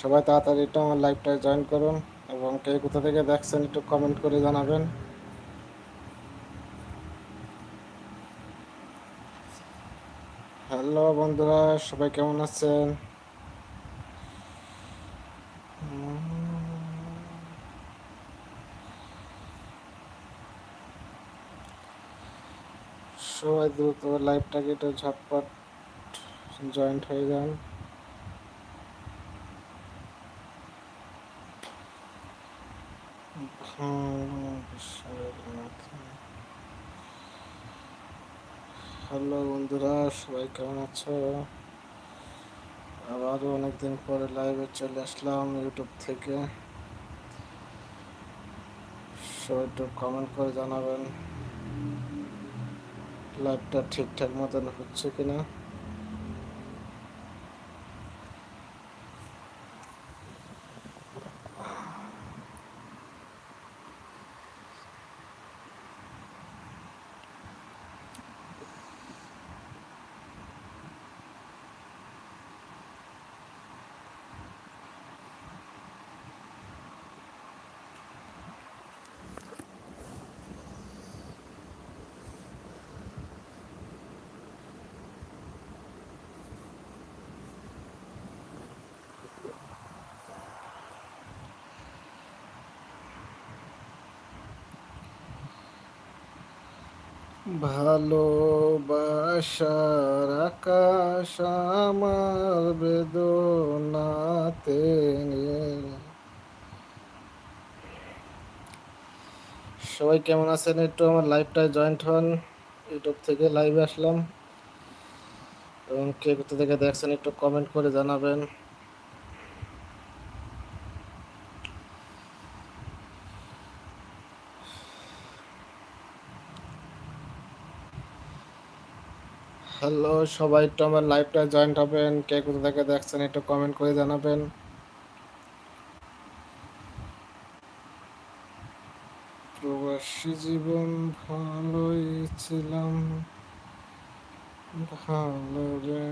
সবাই তাড়াতাড়ি একটু আমার লাইভটায় জয়েন করুন এবং কে কোথা থেকে দেখছেন একটু কমেন্ট করে জানাবেন। হ্যালো বন্ধুরা, সবাই কেমন আছেন? সবাই দ্রুত লাইভটাকে একটু ঝটপট জয়েন্ট হয়ে যান। হ্যালো বন্ধুরা, সবাই কেমন আছো? আবারও অনেকদিন পরে লাইভে চলে আসলাম ইউটিউব থেকে। সবাই একটু কমেন্ট করে জানাবেন লাইভটা ঠিকঠাক মতন হচ্ছে কিনা। ভালোবাসার আকাশ আমার বেদনাতে সবাই কেমন আছেন? একটু আমার লাইভটায় জয়েন্ট হন। ইউটিউব থেকে লাইভে আসলাম। এবং কে কোথা থেকে দেখছেন একটু কমেন্ট করে জানাবেন হ্যালো সবাই একটু আমার লাইভটা জয়েন্ট হবেন, কে কোথা থেকে দেখছেন একটু কমেন্ট করে জানাবেন। প্রবাসী জীবন ভালোই ছিলাম, ভালো রে।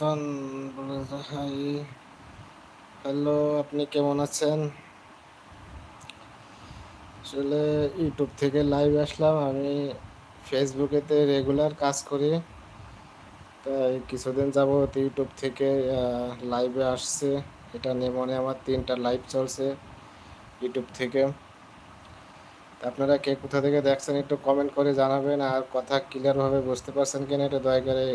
ফান হাই, হ্যালো, আপনি কেমন আছেন? আসলে ইউটিউব থেকে লাইভ আসলাম, আমি ফেসবুকেতে রেগুলার কাজ করি। তাই কিছুদিন যাবত ইউটিউব থেকে লাইভে আসছে। এটা নিয়ে মনে আমার তিনটা লাইভ চলছে ইউটিউব থেকে। আপনারা কে কোথা থেকে দেখছেন একটু কমেন্ট করে জানাবেন, আর কথা ক্লিয়ারভাবে বুঝতে পারছেন কিনা, এটা দয়া করে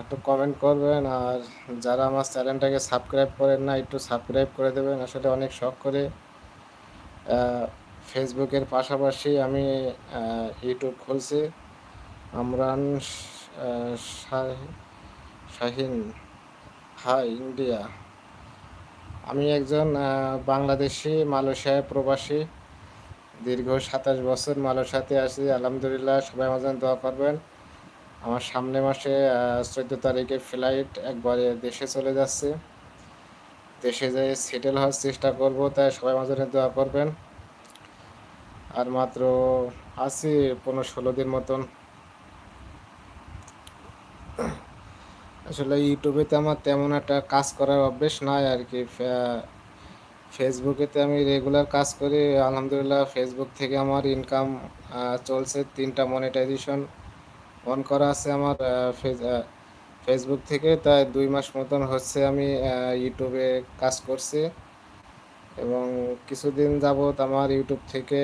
একটু কমেন্ট করবেন আর যারা আমার চ্যানেলটাকে সাবস্ক্রাইব করেন না, একটু সাবস্ক্রাইব করে দেবেন। আসলে অনেক শখ করে ফেসবুকের পাশাপাশি আমি ইউটিউব খুলছি। Amran Shahin, hi, India. আমি একজন বাংলাদেশি, মালয়েশিয়ায় প্রবাসী। দীর্ঘ সাতাশ বছর মালয়েশিয়াতে আছি। আলহামদুলিল্লাহ, সবাই আমার দোয়া করবেন। আমার সামনে মাসে চোদ্দ তারিখে ফ্লাইট একবারে দেশে চলে যাচ্ছে। দেশে যেয়ে সেটেল হওয়ার চেষ্টা করব, তাই সবাই আমার জন্য দোয়া করবেন। আর মাত্র আছি পনেরো ষোলো দিন মতন। আসলে ইউটিউবেতে আমার তেমন একটা কাজ করার অভ্যেস নাই আর কি। ফেসবুকেতে আমি রেগুলার কাজ করি। আলহামদুলিল্লাহ ফেসবুক থেকে আমার ইনকাম চলছে তিনটা মনিটাইজেশন অন করা আছে আমার ফেসবুক থেকে, তাই দুই মাস মতন হচ্ছে আমি ইউটিউবে কাজ করছি। এবং কিছুদিন যাবৎ আমার ইউটিউব থেকে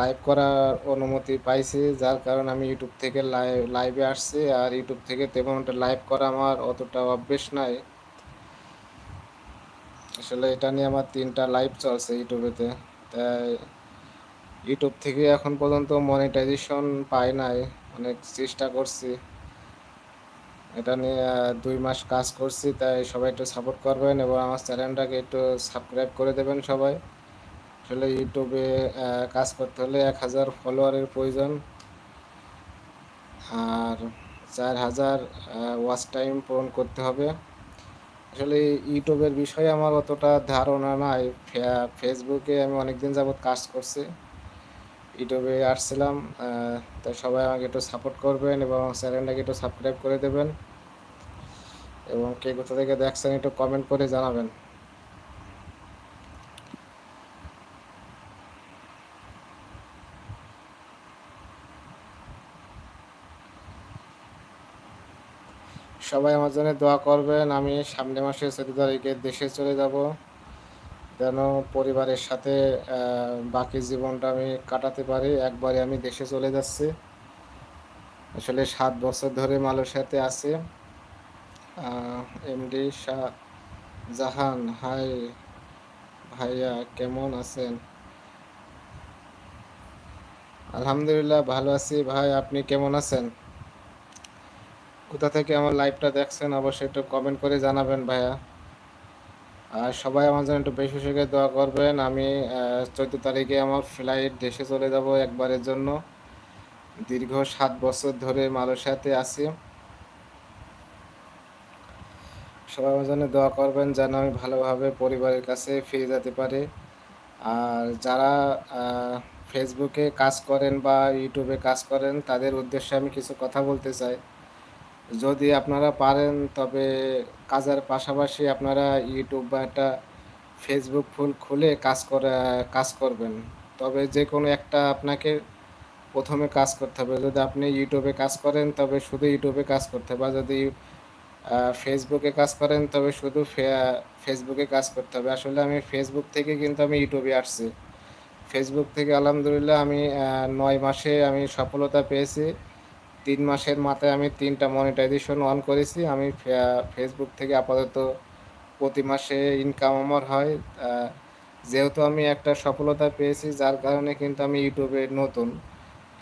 লাইভ করার অনুমতি পাইছি, যার কারণে আমি ইউটিউব থেকে লাইভ লাইভে আসছি। আর ইউটিউব থেকে তেমন লাইভ করা আমার অতটা অভ্যেস নাই। আসলে এটা নিয়ে আমার তিনটা লাইভ চলছে ইউটিউবেতে তাই ইউটিউব থেকে এখন পর্যন্ত মনিটাইজেশন পাই নাই, অনেক চেষ্টা করছি। এটা নিয়ে দুই মাস কাজ করছি, তাই সবাই একটু সাপোর্ট করবেন এবং আমার চ্যানেলটাকে একটু সাবস্ক্রাইব করে দেবেন সবাই। আসলে ইউটিউবে কাজ করতে হলে এক হাজার ফলোয়ারের প্রয়োজন। আর চার হাজার ওয়াচ টাইম পূরণ করতে হবে। আসলে ইউটিউবের বিষয়ে আমার অতটা ধারণা নাই। ফেসবুকে আমি অনেকদিন যাবৎ কাজ করছি। ইউটিউবে আসছিলাম তাই সবাই আমাকে একটু সাপোর্ট করবেন এবং চ্যানেলটাকে একটু সাবস্ক্রাইব করে দেবেন এবং কে কোথা থেকে দেখছেন একটু কমেন্ট করে জানাবেন। সবাই আমার জন্য দোয়া করবেন, আমি সামনে মাসে চোদ্দ তারিখে দেশে চলে যাব। যেন পরিবারের সাথে বাকি জীবনটা আমি কাটাতে পারি। একবারে আমি দেশে চলে যাচ্ছি। আসলে সাত বছর ধরে মালয়েশিয়াতে আছি। এমডি শাহ জাহান হাই ভাইয়া, কেমন আছেন? আলহামদুলিল্লাহ, ভালো আছি। ভাই, আপনি কেমন আছেন? কোথা থেকে আমার লাইভটা দেখছেন, অবশ্যই একটু কমেন্ট করে জানাবেন ভাইয়া। আর সবাই আমার জন্য একটু বেশি বেশি দোয়া করবেন। আমি চোদ্দ তারিখে আমার ফ্লাইট দেশে চলে যাব একবারের জন্য। দীর্ঘ সাত বছর ধরে মালয়েশিয়াতে আছি। সবাই আমার জন্য দোয়া করবেন যেন আমি ভালোভাবে পরিবারের কাছে ফিরে যেতে পারি। আর যারা ফেসবুকে কাজ করেন বা ইউটিউবে কাজ করেন, তাদের উদ্দেশ্যে আমি কিছু কথা বলতে চাই। যদি আপনারা পারেন, তবে কাজের পাশাপাশি আপনারা ইউটিউব বা একটা ফেসবুক ফুল খুলে কাজ করে, কাজ করবেন। তবে যে কোনো একটা আপনাকে প্রথমে কাজ করতে হবে। যদি আপনি ইউটিউবে কাজ করেন, তবে শুধু ইউটিউবে কাজ করতে হবে। যদি ফেসবুকে কাজ করেন, তবে শুধু ফেসবুকে কাজ করতে হবে। আসলে আমি ফেসবুক থেকে কিন্তু আমি ইউটিউবে আসছি। ফেসবুক থেকে আলহামদুলিল্লাহ আমি নয় মাসে আমি সফলতা পেয়েছি। তিন মাসের মাথায় আমি তিনটা মনিটাইজেশন অন করেছি। আমি ফেসবুক থেকে আপাতত প্রতি মাসে ইনকাম আমার হয়। যেহেতু আমি একটা সফলতা পেয়েছি, যার কারণে কিন্তু আমি ইউটিউবে নতুন।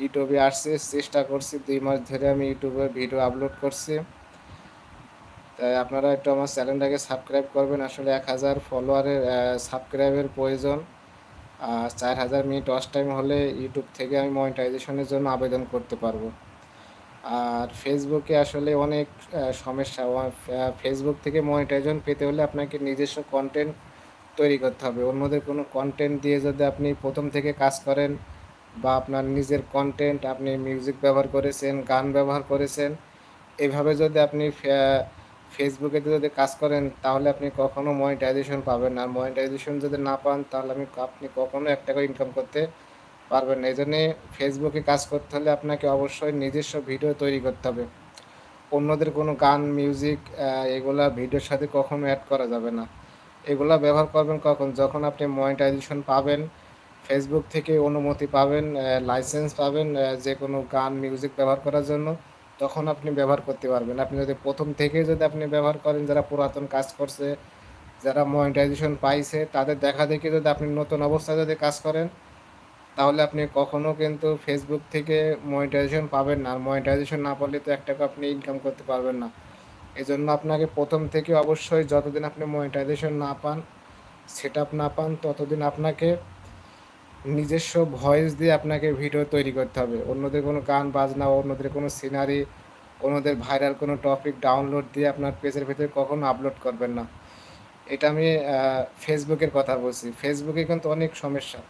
ইউটিউবে আসছি চেষ্টা করছি, দুই মাস ধরে আমি ইউটিউবে ভিডিও আপলোড করছি। তাই আপনারা একটু আমার চ্যানেলটাকে সাবস্ক্রাইব করবেন। আসলে এক হাজার ফলোয়ারের সাবস্ক্রাইবের প্রয়োজন। আর চার হাজার মিনিট ওয়াচ টাইম হলে ইউটিউব থেকে আমি মনিটাইজেশনের জন্য আবেদন করতে পারব। আর ফেসবুকে আসলে অনেক সমস্যা। ফেসবুক থেকে মনিটাইজেশন পেতে হলে আপনাকে নিজস্ব কন্টেন্ট তৈরি করতে হবে। অন্যদের কোনো কন্টেন্ট দিয়ে যদি আপনি প্রথম থেকে কাজ করেন বা আপনার নিজের কন্টেন্ট আপনি মিউজিক ব্যবহার করেছেন, গান ব্যবহার করেছেন, এভাবে যদি আপনি ফেসবুকে যদি কাজ করেন, তাহলে আপনি কখনো মনিটাইজেশন পাবেন না। মনিটাইজেশন যদি না পান, তাহলে আমি আপনি কখনো এক টাকা ইনকাম করতে পারবেন না। এই জন্যে ফেসবুকে কাজ করতে হলে আপনাকে অবশ্যই নিজস্ব ভিডিও তৈরি করতে হবে। অন্যদের কোনো গান মিউজিক এগুলা ভিডিওর সাথে কখনো অ্যাড করা যাবে না। এগুলা ব্যবহার করবেন কখন? যখন আপনি মনিটাইজেশন পাবেন ফেসবুক থেকে অনুমতি পাবেন লাইসেন্স পাবেন যে কোনো গান মিউজিক ব্যবহার করার জন্য, তখন আপনি ব্যবহার করতে পারবেন। আপনি যদি প্রথম থেকে যদি আপনি ব্যবহার করেন, যারা পুরাতন কাজ করছে, যারা মনিটাইজেশন পাইছে, তাদের দেখা দেখে যদি আপনি নতুন অবস্থায় যদি কাজ করেন তাহলে আপনি কখনো কিন্তু ফেসবুক থেকে মনিটাইজেশন পাবেন না। আর মনিটাইজেশন না পারলে তো এক টাকা আপনি ইনকাম করতে পারবেন না। এই জন্য আপনাকে প্রথম থেকে অবশ্যই যতদিন আপনি মনিটাইজেশন না পান সেট আপ না পান, ততদিন আপনাকে নিজস্ব ভয়েস দিয়ে আপনাকে ভিডিও তৈরি করতে হবে। অন্যদের কোনো গান, বাজনা, অন্যদের কোনো সিনারি অন্যদের ভাইরাল কোনো টপিক ডাউনলোড দিয়ে আপনার পেজের ভিতরে কখনো আপলোড করবেন না। এটা আমি ফেসবুকের কথা বলছি। ফেসবুকে কিন্তু অনেক সমস্যা।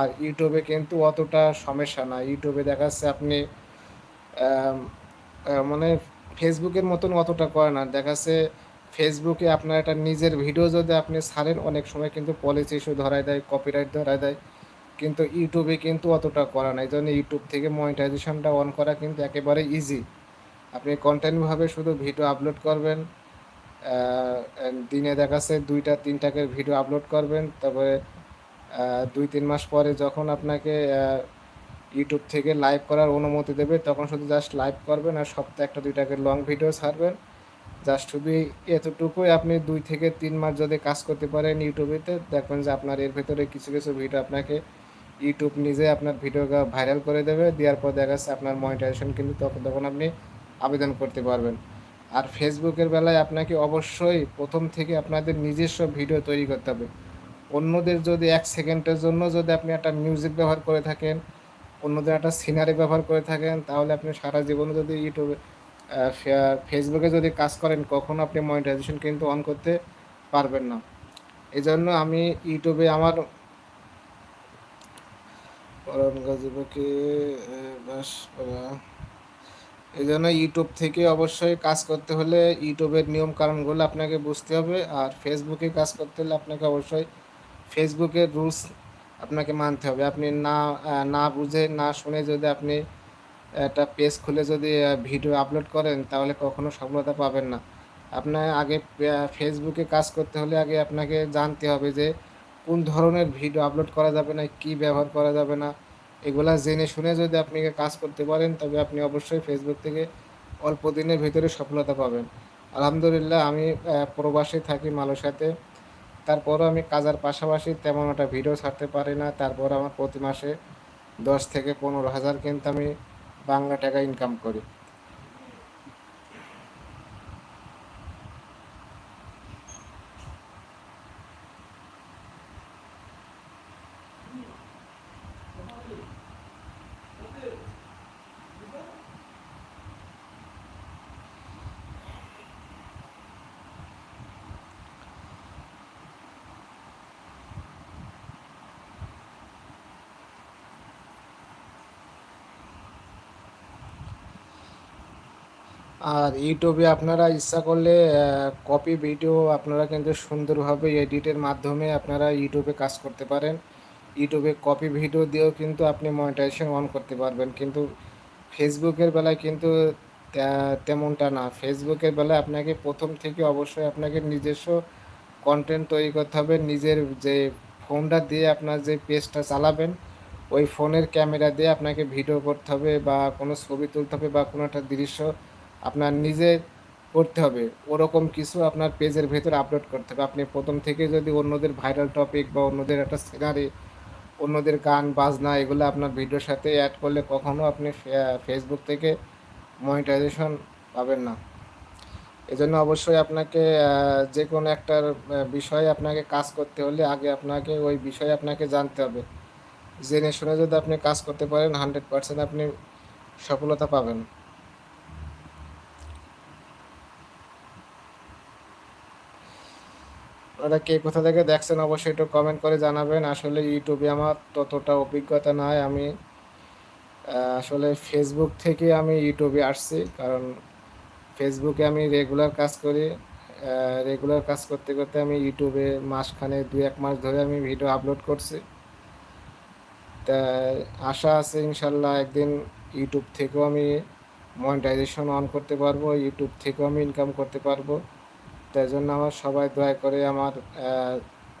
আর ইউটিউবে কিন্তু অতটা সমস্যা না। ইউটিউবে দেখাচ্ছে আপনি মানে ফেসবুকের মতন অতটা করে না। দেখাচ্ছে ফেসবুকে আপনার একটা নিজের ভিডিও যদি আপনি ছাড়েন, অনেক সময় কিন্তু পলিসি ইস্যু ধরায় দেয় কপিরাইট ধরায় দেয়। কিন্তু ইউটিউবে কিন্তু অতটা করা না। এই জন্য ইউটিউব থেকে মনিটাইজেশনটা অন করা কিন্তু একেবারে ইজি আপনি কন্টেন্টভাবে শুধু ভিডিও আপলোড করবেন দিনে দেখাচ্ছে দুইটা, তিনটাকে ভিডিও আপলোড করবেন, তারপরে দুই, তিন মাস পরে যখন আপনাকে ইউটিউব থেকে লাইভ করার অনুমতি দেবে, তখন শুধু জাস্ট লাইভ করবেন আর সপ্তাহে একটা দুইটাকে লং ভিডিও ছাড়বেন। জাস্ট শুধু এতটুকুই আপনি দুই থেকে তিন মাস যদি কাজ করতে পারেন ইউটিউবেতে দেখবেন যে আপনার এর ভেতরে কিছু কিছু ভিডিও আপনাকে ইউটিউব নিজে আপনার ভিডিও ভাইরাল করে দেবে, দেওয়ার পর দেখা যাচ্ছে আপনার মনিটাইজেশন কিন্তু তখন তখন আপনি আবেদন করতে পারবেন। আর ফেসবুকের বেলায় আপনাকে অবশ্যই প্রথম থেকে আপনাদের নিজস্ব ভিডিও তৈরি করতে হবে। অন্যদের যদি এক সেকেন্ডের জন্য যদি আপনি একটা মিউজিক ব্যবহার করে থাকেন, অন্যদের একটা সিনারি ব্যবহার করে থাকেন, তাহলে আপনি সারা জীবনে যদি ইউটিউবে ফেসবুকে যদি কাজ করেন, কখনো আপনি মনিটাইজেশন কিন্তু অন করতে পারবেন না। এই জন্য আমি ইউটিউবে আমার এই জন্য ইউটিউব থেকে অবশ্যই কাজ করতে হলে ইউটিউবের নিয়ম কারণগুলো আপনাকে বুঝতে হবে, আর ফেসবুকে কাজ করতে হলে আপনাকে অবশ্যই ফেসবুকের রুলস আপনাকে মানতে হবে। আপনি না না বুঝে, না শুনে যদি আপনি একটা পেজ খুলে যদি ভিডিও আপলোড করেন, তাহলে কখনো সফলতা পাবেন না। আপনার আগে ফেসবুকে কাজ করতে হলে আগে আপনাকে জানতে হবে যে কোন ধরনের ভিডিও আপলোড করা যাবে না, কি ব্যবহার করা যাবে না। এগুলা জেনে শুনে যদি আপনি কাজ করতে পারেন, তবে আপনি অবশ্যই ফেসবুক থেকে অল্প দিনের ভিতরে সফলতা পাবেন। আলহামদুলিল্লাহ, আমি প্রবাসে থাকি মালয়েশিয়াতে। তারপরও আমি কাজের পাশাপাশি তেমন একটা ভিডিও ছাড়তে পারি না। তারপর আমার প্রতি মাসে দশ থেকে পনেরো হাজার কিন্তু আমি বাংলা টাকা ইনকাম করি। আর ইউটিউবে আপনারা ইচ্ছা করলে কপি ভিডিও আপনারা কিন্তু সুন্দরভাবে এডিটের মাধ্যমে আপনারা ইউটিউবে কাজ করতে পারেন। ইউটিউবে কপি ভিডিও দিয়েও কিন্তু আপনি মনিটাইজেশন অন করতে পারবেন। কিন্তু ফেসবুকের বেলায় কিন্তু তেমনটা না। ফেসবুকের বেলায় আপনাকে প্রথম থেকে অবশ্যই আপনাকে নিজস্ব কন্টেন্ট তৈরি করতে হবে। নিজের যে ফোনটা দিয়ে আপনার যে পেজটা চালাবেন, ওই ফোনের ক্যামেরা দিয়ে আপনাকে ভিডিও করতে হবে বা কোনো ছবি তুলতে হবে বা কোনো একটা দৃশ্য আপনার নিজে করতে হবে। ওরকম কিছু আপনার পেজের ভেতরে আপলোড করতে হবে। আপনি প্রথম থেকে যদি অন্যদের ভাইরাল টপিক বা অন্যদের একটা সিনারি অন্যদের গান, বাজনা, এগুলো আপনার ভিডিওর সাথে অ্যাড করলে কখনো আপনি ফেসবুক থেকে মনিটাইজেশন পাবেন না। এজন্য অবশ্যই আপনাকে যে কোনো একটা বিষয়ে আপনাকে কাজ করতে হলে আগে আপনাকে ওই বিষয়ে আপনাকে জানতে হবে। জেনে শুনে যদি আপনি কাজ করতে পারেন হান্ড্রেড পারসেন্ট আপনি সফলতা পাবেন। আপনারা কে কোথা থেকে দেখছেন অবশ্যই একটু কমেন্ট করে জানাবেন। আসলে ইউটিউবে আমার ততটা অভিজ্ঞতা নাই। আমি আসলে ফেসবুক থেকে আমি ইউটিউবে আসছি। কারণ ফেসবুকে আমি রেগুলার কাজ করি। রেগুলার কাজ করতে করতে আমি ইউটিউবে মাসখানে দু এক মাস ধরে আমি ভিডিও আপলোড করছি। তা আশা আছে ইনশাল্লাহ একদিন ইউটিউব থেকেও আমি মনিটাইজেশন অন করতে পারব। ইউটিউব থেকেও আমি ইনকাম করতে পারব। তাই জন্য আমার সবাই দয়া করে আমার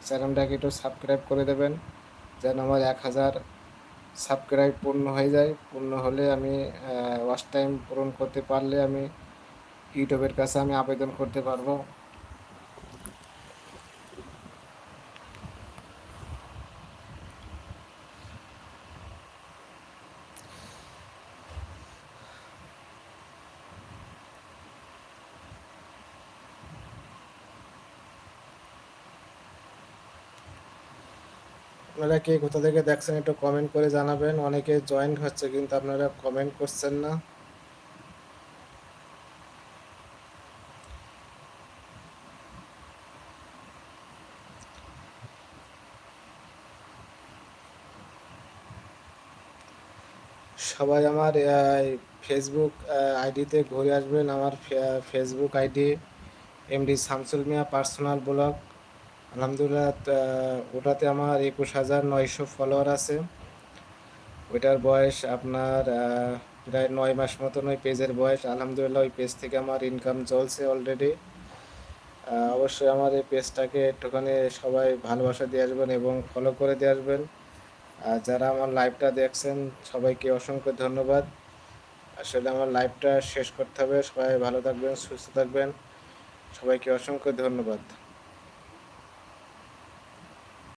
চ্যানেলটাকে একটু সাবস্ক্রাইব করে দেবেন, যেন আমার এক হাজার সাবস্ক্রাইব পূর্ণ হয়ে যায়। পূর্ণ হলে আমি ওয়াচ টাইম পূরণ করতে পারলে আমি, ইউটিউবের কাছে আমি আবেদন করতে পারব আপনারা কে কোথা থেকে দেখছেন একটু কমেন্ট করে জানাবেন। অনেকে জয়েন্ট হচ্ছে কিন্তু আপনারা কমেন্ট করছেন না। সবাই আমার ফেসবুক আইডিতে ঘুরে আসবেন। আমার Facebook ID MD Shamsul Mia personal blog আলহামদুলিল্লাহ ওটাতে আমার একুশ হাজার নয়শো ফলোয়ার আছে। ওইটার বয়স আপনার প্রায় নয় মাস মতন ওই পেজের বয়স। আলহামদুলিল্লাহ, ওই পেজ থেকে আমার ইনকাম চলছে অলরেডি অবশ্যই আমার এই পেজটাকে একটুখানি সবাই ভালোবাসা দিয়ে আসবেন এবং ফলো করে দিয়ে আসবেন। আর যারা আমার লাইভটা দেখছেন, সবাইকে অসংখ্য ধন্যবাদ। আসলে আমার লাইভটা শেষ করতে হবে। সবাই ভালো থাকবেন, সুস্থ থাকবেন। সবাইকে অসংখ্য ধন্যবাদ।